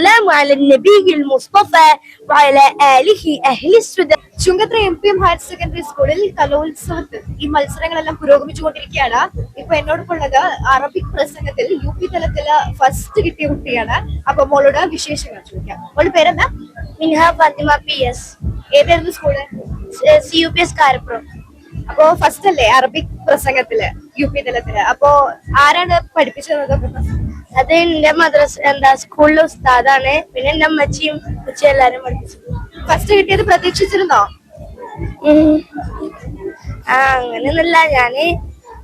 والسلام على النبي المصطفى وعلى آله أهل السدى Chungathara M P M higher secondary സ്കൂളിൽ കലോത്സവത്തിൽ ഈ മത്സരങ്ങളെല്ലാം പുരോഗമിച്ചുകൊണ്ടിരിക്കുകയാണ് ഇപ്പൊ എന്നോടൊപ്പം ഉള്ളത് അറബിക് പ്രസംഗത്തിൽ യു പി തലത്തില് ഫസ്റ്റ് കിട്ടിയ കുട്ടിയാണ് അപ്പൊ മോളോട് വിശേഷങ്ങൾ ചോദിക്കാം മോളുടെ പേരെന്താ منها فاطمة بي اس ഏതായിരുന്നു school C U P S Karappuram അപ്പോ ഫസ്റ്റ് അല്ലേ അറബിക് പ്രസംഗത്തില് യു പി തലത്തില് അപ്പോ ആരാണ് പഠിപ്പിച്ചത് അത് എന്റെ മദ്രസ എന്താ സ്കൂളിലെ ഉസ്താദാണ്. പിന്നെ എന്റെ അമ്മച്ചിയും ഉച്ച എല്ലാരും പഠിപ്പിച്ചു ഫസ്റ്റ് കിട്ടിയത് പ്രതീക്ഷിച്ചിരുന്നോ? ആ അങ്ങനെയൊന്നുമില്ല. ഞാൻ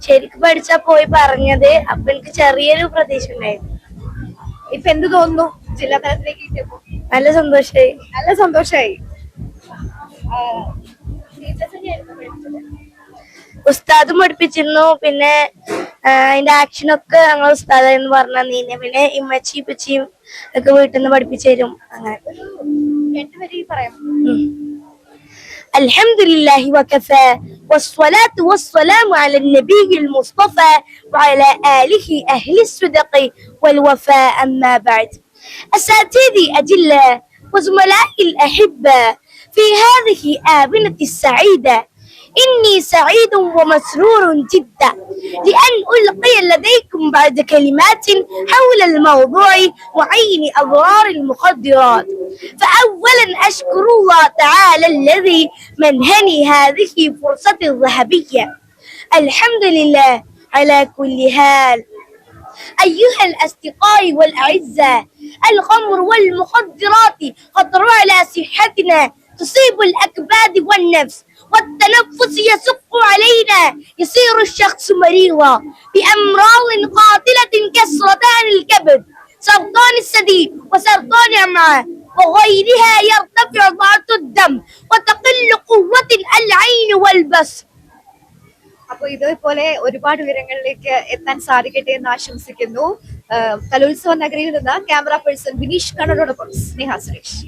ശരിക്കും പഠിച്ചാ പോയി പറഞ്ഞത്. അപ്പൊ എനിക്ക് ചെറിയൊരു പ്രതീക്ഷ ഉണ്ടായിരുന്നു. ഇപ്പൊ എന്ത് തോന്നുന്നു? ജില്ലാ തലത്തിലേക്ക് കിട്ടിയപ്പോ? നല്ല സന്തോഷായി. നല്ല സന്തോഷായി. ഉസ്താദും പഠിപ്പിച്ചിരുന്നു. പിന്നെ അതിന്റെ ആക്ഷൻ ഒക്കെ ഞങ്ങൾ ഉസ്താദെന്ന് പറഞ്ഞു നീന്നെ പിന്നെ ഇമ്മച്ചി ഇപ്പച്ചിയും ഒക്കെ വീട്ടിൽ നിന്ന് പഠിപ്പിച്ചു തരും അങ്ങനെ രണ്ടുപേരെയും പറയാം ഉം. الحمد لله وكفى والصلاة والسلام على النبي المصطفى وعلى آله أهل الصدق والوفاء أما بعد أساتذتي أجلاء وزملائي الأحبة في هذه آونة السعيدة إني سعيد ومسرور جدا لأن ألقي لديكم بعد كلمات حول الموضوع وعين أضرار المخدرات. فأولا أشكر الله تعالى الذي منحني هذه فرصة الذهبية. الحمد لله على كل حال. أيها الأصدقاء والأعزاء الخمر والمخدرات خطر على صحتنا تصيب الأكباد والنفس. والتنفس يسق علينا يصير الشخص مريضا بأمراض قاتلة كسرطان الكبد سرطان الثدي وسرطان الأمعاء وغيرها يرتفع ضغط الدم وتقل قوة العين والبصر അപ്പൊ ഇതേപോലെ ഒരുപാട് വിവരങ്ങളിലേക്ക് എത്താൻ സാധിക്കട്ടെ എന്ന് ആശംസിക്കുന്നു ആ, കലോത്സവ നഗരിയിൽ നിന്ന് ക്യാമറ പേഴ്സൺ വിനീഷ് കണ്ണനോടൊപ്പം സ്നേഹ സുരേഷ്